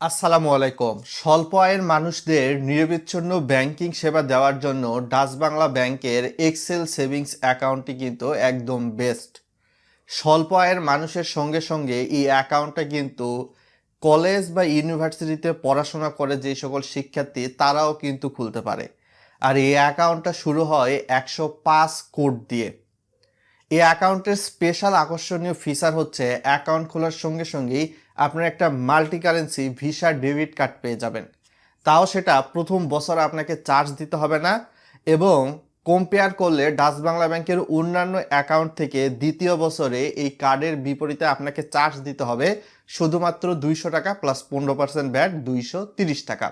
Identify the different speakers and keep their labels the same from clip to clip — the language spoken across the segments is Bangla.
Speaker 1: আসসালামু আলাইকুম। স্বল্প আয়ের মানুষদের নিরবিচ্ছিন্ন ব্যাংকিং সেবা দেওয়ার জন্য ডাচ বাংলা ব্যাংকের এক্সেল সেভিংস অ্যাকাউন্টটি কিন্তু একদম বেস্ট। স্বল্প আয়ের মানুষের সঙ্গে সঙ্গে এই অ্যাকাউন্টটা কিন্তু কলেজ বা ইউনিভার্সিটিতে পড়াশোনা করে যে সকল শিক্ষার্থী, তারাও কিন্তু খুলতে পারে। আর এই অ্যাকাউন্টটা শুরু হয় একশো পাঁচ কোড দিয়ে। এই অ্যাকাউন্টের স্পেশাল আকর্ষণীয় ফিচার হচ্ছে অ্যাকাউন্ট খোলার সঙ্গে সঙ্গেই আপনার একটা multi currency Visa debit card পেয়ে যাবেন। তাও সেটা প্রথম বছর আপনাকে চার্জ দিতে হবে না এবং কম্পেয়ার করলে ডাচ বাংলা ব্যাংকের অন্যান্য অ্যাকাউন্ট থেকে দ্বিতীয় বছরে এই কার্ডের বিপরীতে আপনাকে চার্জ দিতে হবে শুধুমাত্র দুইশো টাকা প্লাস পনেরো পার্সেন্ট ব্যাট দুইশো তিরিশ টাকা।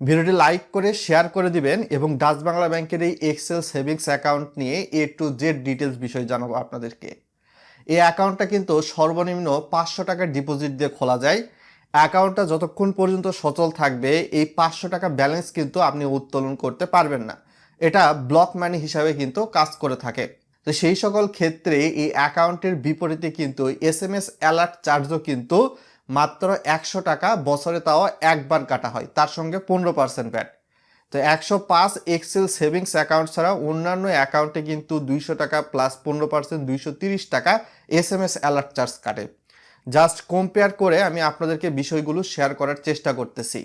Speaker 1: ভিডিওটি লাইক করে শেয়ার করে দিবেন এবং ডাচ বাংলা ব্যাংকের এই এক্সেল সেভিংস অ্যাকাউন্ট নিয়ে এ টু জেড ডিটেলস বিষয় জানাব আপনাদেরকে। এই অ্যাকাউন্টটা কিন্তু সর্বনিম্ন পাঁচশো টাকার ডিপোজিট দিয়ে খোলা যায়। অ্যাকাউন্টটা যতক্ষণ পর্যন্ত সচল থাকবে, এই পাঁচশো টাকা ব্যালেন্স কিন্তু আপনি উত্তোলন করতে পারবেন না। এটা ব্লক মানি হিসাবে কিন্তু কাজ করে থাকে। তো সেই সকল ক্ষেত্রে এই অ্যাকাউন্টের বিপরীতে কিন্তু এস এম এস অ্যালার্ট চার্জও কিন্তু মাত্র একশো টাকা, বছরে তাও একবার কাটা হয়। তার সঙ্গে পনেরো পার্সেন্ট ব্যাট। তো একশো পাঁচ এক্সেল সেভিংস অ্যাকাউন্ট ছাড়া অন্যান্য অ্যাকাউন্টে কিন্তু দুইশো টাকা প্লাস পনেরো পার্সেন্ট দুইশো তিরিশ টাকা S M S alert charge কাটে। জাস্ট কম্পেয়ার করে আমি আপনাদেরকে বিষয়গুলো শেয়ার করার চেষ্টা করতেছি।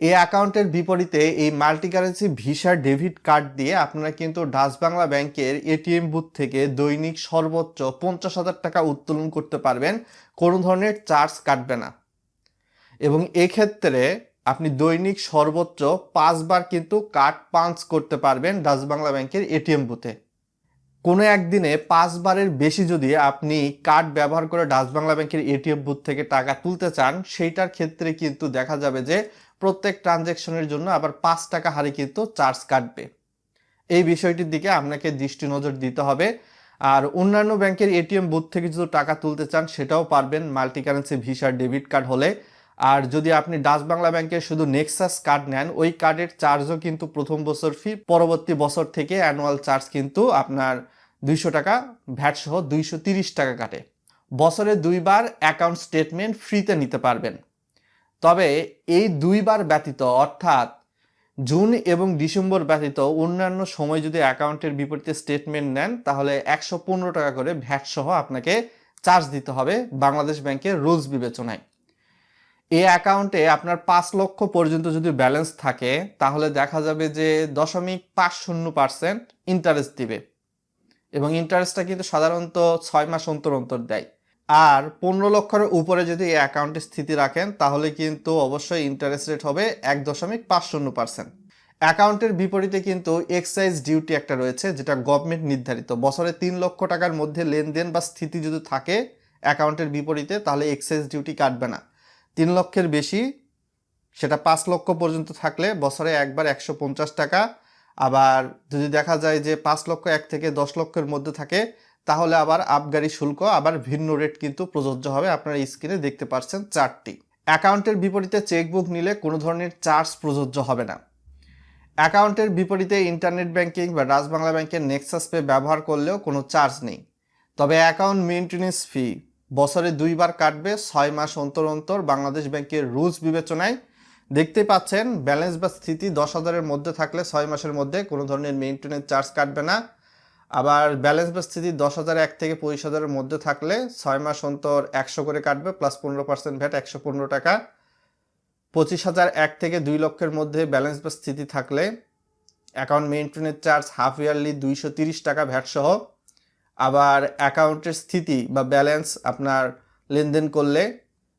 Speaker 1: এই অ্যাকাউন্টের বিপরীতে এই multi currency Visa debit card দিয়ে আপনারা কিন্তু ডাচ বাংলা ব্যাংকের এটিএম বুথ থেকে দৈনিক সর্বোচ্চ পঞ্চাশ হাজার টাকা উত্তোলন করতে পারবেন। কোনো ধরনের চার্জ কাটবে না। এবং এক্ষেত্রে আপনি দৈনিক সর্বোচ্চ পাঁচবার কিন্তু কার্ড পাঞ্চ করতে পারবেন ডাচ বাংলা ব্যাংকের এটিএম বুথে। কোনো একদিনে পাঁচবারের বেশি যদি আপনি কার্ড ব্যবহার করে ডাচ বাংলা ব্যাংকের এটিএম বুথ থেকে টাকা তুলতে চান, সেইটার ক্ষেত্রে কিন্তু দেখা যাবে যে প্রত্যেক ট্রানজ্যাকশনের জন্য আবার পাঁচ টাকা হারে কিন্তু চার্জ কাটবে। এই বিষয়টির দিকে আপনাকে দৃষ্টি নজর দিতে হবে। আর অন্যান্য ব্যাংকের এটিএম বুথ থেকে যদি টাকা তুলতে চান, সেটাও পারবেন। Multi currency Visa debit card হলে আর যদি আপনি ডাচ বাংলা ব্যাংকের শুধু নেক্সাস কার্ড নেন, ওই কার্ডের চার্জও কিন্তু প্রথম বছর ফি পরবর্তী বছর থেকে অ্যানুয়াল চার্জ কিন্তু আপনার দুইশো টাকা ভ্যাট সহ দুইশো তিরিশ টাকা কাটে। বছরে দুইবার অ্যাকাউন্ট স্টেটমেন্ট ফ্রিতে নিতে পারবেন। তবে এই দুইবার ব্যতীত, অর্থাৎ জুন এবং ডিসেম্বর ব্যতীত অন্যান্য সময় যদি অ্যাকাউন্টের বিপরীতে স্টেটমেন্ট নেন, তাহলে একশো পনেরো টাকা করে ভ্যাট সহ আপনাকে চার্জ দিতে হবে বাংলাদেশ ব্যাংকের রুলস বিবেচনায়। এই অ্যাকাউন্টে আপনার পাঁচ লক্ষ পর্যন্ত যদি ব্যালেন্স থাকে, তাহলে দেখা যাবে যে দশমিক পাঁচ শূন্য পার্সেন্ট ইন্টারেস্ট দিবে। এবং ইন্টারেস্টটা কিন্তু সাধারণত ছয় মাস অন্তর অন্তর দেয়। আর পনেরো লক্ষের উপরে যদি এই অ্যাকাউন্টে স্থিতি রাখেন, তাহলে কিন্তু অবশ্যই ইন্টারেস্ট রেট হবে এক দশমিক পাঁচ শূন্য পার্সেন্ট অ্যাকাউন্টের বিপরীতে কিন্তু এক্সাইজ ডিউটি একটা রয়েছে, যেটা গভর্নমেন্ট নির্ধারিত। বছরে তিন লক্ষ টাকার মধ্যে লেনদেন বা স্থিতি যদি থাকে অ্যাকাউন্টের বিপরীতে, তাহলে এক্সাইজ ডিউটি কাটবে না। তিন লক্ষের বেশি, সেটা পাঁচ লক্ষ পর্যন্ত থাকলে বছরে একবার একশো পঞ্চাশ টাকা। আবার যদি দেখা যায় যে পাঁচ লক্ষ এক থেকে দশ লক্ষের মধ্যে থাকে, তাহলে আবার আবগারি শুল্ক, আবার ভিন্ন রেট কিন্তু প্রযোজ্য হবে। আপনারা স্ক্রিনে দেখতে পাচ্ছেন চারটি। অ্যাকাউন্টের বিপরীতে চেকবুক নিলে কোনো ধরনের চার্জ প্রযোজ্য হবে না। অ্যাকাউন্টের বিপরীতে ইন্টারনেট ব্যাংকিং বা ডাচ বাংলা ব্যাংকের নেক্সাস পে ব্যবহার করলেও কোনো চার্জ নেই। তবে অ্যাকাউন্ট মেনটেন্যান্স ফি বছরে দুইবার কাটবে, ছয় মাস অন্তর অন্তর বাংলাদেশ ব্যাংকের রুলস বিবেচনায়। দেখতেই পাচ্ছেন, ব্যালেন্স বা স্থিতি দশ হাজারের মধ্যে থাকলে ছয় মাসের মধ্যে কোনো ধরনের মেনটেন্যান্স চার্জ কাটবে না। আবার ব্যালেন্স বা স্থিতি দশ হাজার এক থেকে পঁচিশ হাজারের মধ্যে থাকলে ছয় মাস অন্তর একশো করে কাটবে, প্লাস পনেরো পার্সেন্ট ভ্যাট একশো পনেরো টাকা। পঁচিশ হাজার এক থেকে দুই লক্ষের মধ্যে ব্যালেন্স বা স্থিতি থাকলে অ্যাকাউন্ট মেনটেনের চার্জ হাফ ইয়ারলি দুইশো তিরিশ টাকা ভ্যাট সহ আবার অ্যাকাউন্টের স্থিতি বা ব্যালেন্স আপনার লেনদেন করলে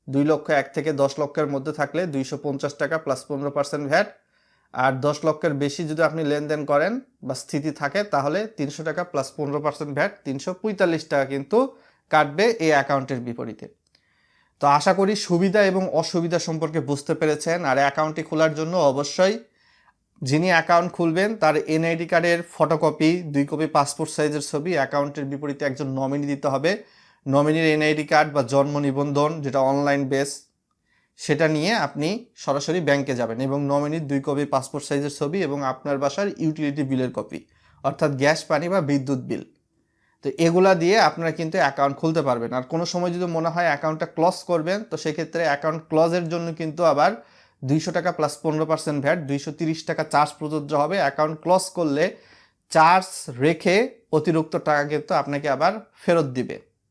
Speaker 1: দুই লক্ষ এক থেকে দশ লক্ষের মধ্যে থাকলে দুইশো পঞ্চাশ টাকা প্লাস পনেরো পার্সেন্ট ভ্যাট আর দশ লক্ষের বেশি যদি আপনি লেনদেন করেন বা স্থিতি থাকে, তাহলে তিনশো টাকা প্লাস পনেরো পার্সেন্ট ভ্যাট তিনশো পঁয়তাল্লিশ টাকা কিন্তু কাটবে এই অ্যাকাউন্টের বিপরীতে। তো আশা করি সুবিধা এবং অসুবিধা সম্পর্কে বুঝতে পেরেছেন। আর অ্যাকাউন্টটি খোলার জন্য অবশ্যই যিনি অ্যাকাউন্ট খুলবেন, তার এনআইডি কার্ডের ফটোকপি দুই কপি পাসপোর্ট সাইজের ছবি অ্যাকাউন্টের বিপরীতে একজন নমিনি দিতে হবে। নমিনির এনআইডি কার্ড বা জন্ম নিবন্ধন, যেটা অনলাইন বেস সেটা নিয়ে আপনি সরাসরি ব্যাংকে যাবেন এবং নমিনির দুই কপি পাসপোর্ট সাইজের ছবি এবং আপনার বাসার ইউটিলিটি বিলের কপি অর্থাৎ গ্যাস পানি বা বিদ্যুৎ বিল তো এগুলা দিয়ে আপনারা কিন্তু অ্যাকাউন্ট খুলতে পারবেন। আর কোনো সময় যদি মনে হয় অ্যাকাউন্টটা ক্লজ করবেন, তো সেক্ষেত্রে অ্যাকাউন্ট ক্লজের জন্য কিন্তু আবার দুইশো টাকা প্লাস পনেরো পার্সেন্ট ভ্যাট দুইশো তিরিশ টাকা চার্জ প্রযোজ্য হবে। অ্যাকাউন্ট ক্লজ করলে চার্জ রেখে অতিরিক্ত টাকা কিন্তু আপনাকে আবার ফেরত দিবে।